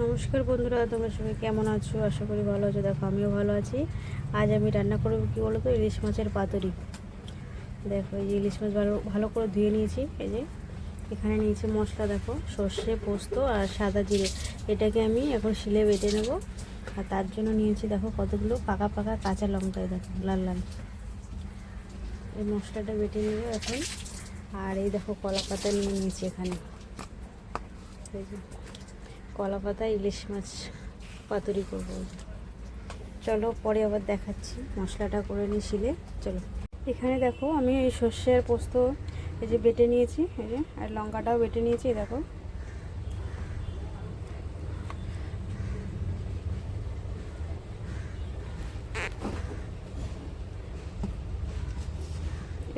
নমস্কার বন্ধুরা, তোমরা সবাই কেমন আছো? আশা করি ভালো আছো। দেখো, আমিও ভালো আছি। আজ আমি রান্না করব কী বলো তো ইলিশ মাছের পাতুরি। দেখো, এই যে ইলিশ মাছ ভালো ভালো করে ধুয়ে নিয়েছি। এই যে, এখানে নিয়েছি মশলা, দেখো, সর্ষে, পোস্ত আর সাদা জিরে। এটাকে আমি এখন শিলে বেটে নেব। আর তার জন্য নিয়েছি, দেখো, কতগুলো পাকা পাকা কাঁচা লঙ্কায় দেখো, লাল লাল। এই মশলাটা বেটে নেব এখন। আর এই দেখো কলা পাতা নিয়ে নিয়েছি এখানে। কলা পাতা ইলিশ মাছ, পাতুরি করব। চলো পরে আবার দেখাচ্ছি। মশলাটা করে নিই শিলে। চলো। এখানে দেখো আমি এই সর্ষে আর পোস্ত এই যে বেটে নিয়েছি, এই যে, আর লঙ্কাটাও বেটে নিয়েছি দেখো।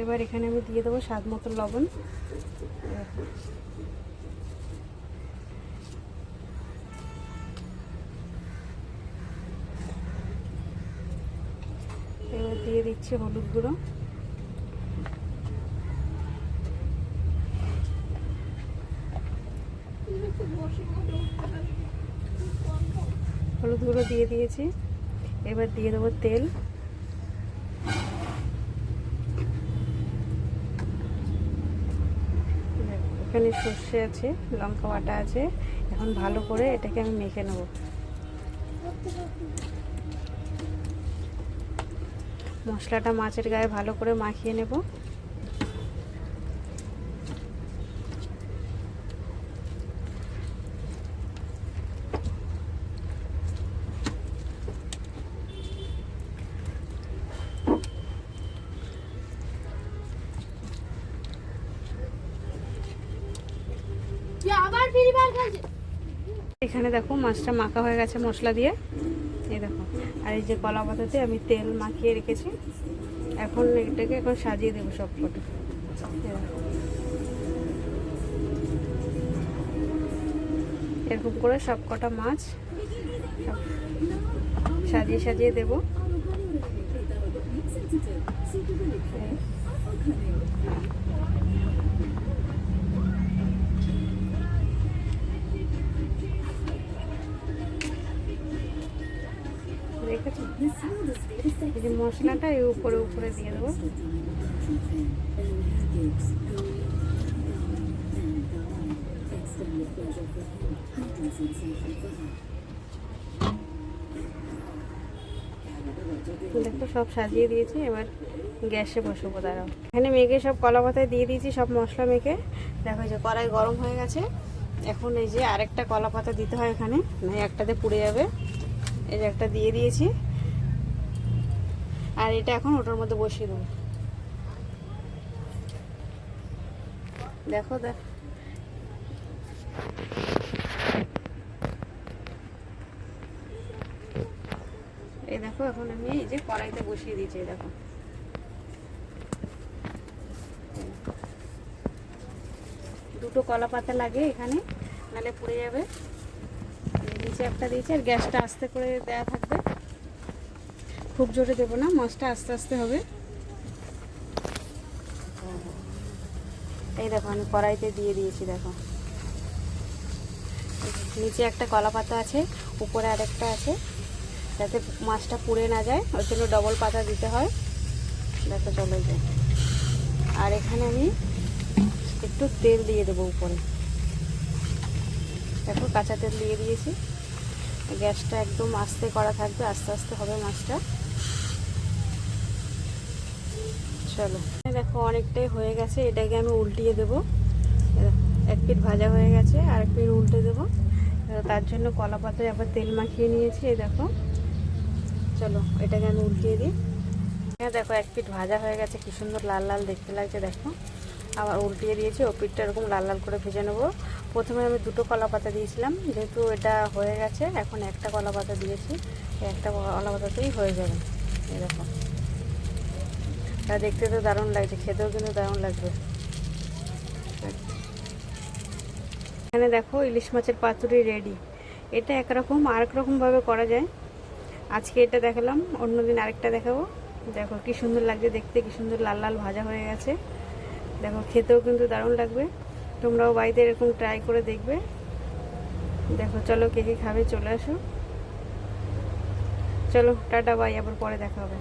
এবার এখানে আমি দিয়ে দেবো স্বাদ মতো লবণ। দিচ্ছি হলুদ গুঁড়ো। হলুদ গুঁড়ো দিয়ে দিয়েছি। এবার দিয়ে দেবো তেল। এখানে সর্ষে আছে, লঙ্কা বাটা আছে। এখন ভালো করে এটাকে আমি মেখে নেব। মশলাটা মাছের গায়ে ভালো করে মাখিয়ে নেব। এখানে দেখো মাছটা মাখা হয়ে গেছে মশলা দিয়ে। এই যে কলা পাতাতে আমি তেল মাখিয়ে রেখেছি। এখন এটাকে এখন সাজিয়ে দেবো সব কটা। এরকম করে সব কটা মাছ সাজিয়ে সাজিয়ে দেবো। যে মশলাটা এই উপরে উপরে দিয়ে দেবো। দেখো, সব সাজিয়ে দিয়েছি। এবার গ্যাসে বসবো, দাঁড়াও। এখানে মেখে সব কলা পাতায় দিয়ে দিয়েছি, সব মশলা মেখে দেখো যে কড়াই গরম হয়ে গেছে। এখন এই যে আরেকটা কলা পাতা দিতে হয় এখানে একটাতে পুড়ে যাবে। এই যে একটা দিয়ে দিয়েছি। আর এটা এখন ওটার মধ্যে বসিয়ে দেবো। দেখো, দেখ। এই দেখো, এখন আমি এই যে কড়াইতে বসিয়ে দিয়েছি, এই দেখো। দুটো কলা পাতা লাগে এখানে নাহলে পুড়ে যাবে। নিচে একটা দিয়েছি, আর গ্যাসটা আস্তে করে দেওয়া থাকবে। খুব জোরে দেবো না, মাছটা আস্তে আস্তে হবে। এই দেখো, আমি কড়াইতে দিয়ে দিয়েছি, দেখো। নিচে একটা কলা পাতা আছে, উপরে আরেকটা আছে, যাতে মাছটা পুড়ে না যায়, ওই জন্য ডবল পাতা দিতে হয়। দেখো, চলো যায় আর এখানে আমি একটু তেল দিয়ে দেবো উপরে। দেখো, কাঁচা তেল দিয়ে দিয়েছি। গ্যাসটা একদম আস্তে করা থাকবে, আস্তে আস্তে হবে মাছটা। চলো। দেখো, অনেকটাই হয়ে গেছে। এটাকে আমি উল্টিয়ে দেবো। এক পিঠ ভাজা হয়ে গেছে, আর এক পিঠ উল্টে দেবো। তার জন্য কলা পাতায় আবার তেল মাখিয়ে নিয়েছি এই দেখো। চলো, এটাকে আমি উল্টিয়ে দিই। হ্যাঁ দেখো, এক পিঠ ভাজা হয়ে গেছে, কি সুন্দর লাল লাল দেখতে লাগছে, দেখো। আবার উল্টিয়ে দিয়েছি, ও পিঠটা এরকম লাল লাল করে ভেজে নেব। প্রথমে আমি দুটো কলা পাতা দিয়েছিলাম, যেহেতু এটা হয়ে গেছে, এখন একটা কলা পাতা দিয়েছি, একটা কলা পাতাতেই হয়ে যাবে, এরকম। তা দেখতে তো দারুণ লাগছে, খেতেও কিন্তু দারুণ লাগবে। এখানে দেখো ইলিশ মাছের পাতুরি রেডি এটা একরকম, আরেক রকমভাবে করা যায়। আজকে এটা দেখালাম, অন্যদিন আরেকটা দেখাবো। দেখো কি সুন্দর লাগছে দেখতে, কি সুন্দর লাল লাল ভাজা হয়ে গেছে। দেখো খেতেও কিন্তু দারুণ লাগবে। তোমরাও বাড়িতে এরকম ট্রাই করে দেখবে। দেখো, চলো কে কে খাবে, চলে আসো। চলো, টাটা বাই আবার পরে দেখা হবে।